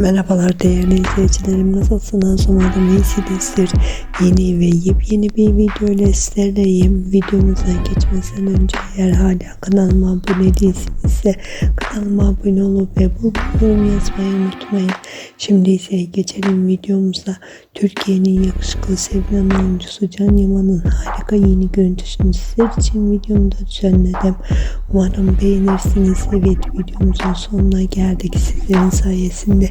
Merhabalar değerli izleyicilerim. Nasılsınız? Umarım iyisinizdir. Yeni ve yepyeni bir video ile sizlerleyim. Videomuza geçmeden önce eğer hala kanalıma abone değilsinizse kanalıma abone olup ve bu yorum yazmayı unutmayın. Şimdi ise geçelim videomuza. Türkiye'nin yakışıklı sevilen oyuncusu Can Yaman'ın harika yeni görüntüsünü sizler için videomda düzenledim. Umarım beğenirsiniz. Evet videomuzun sonuna geldik sizlerin sayesinde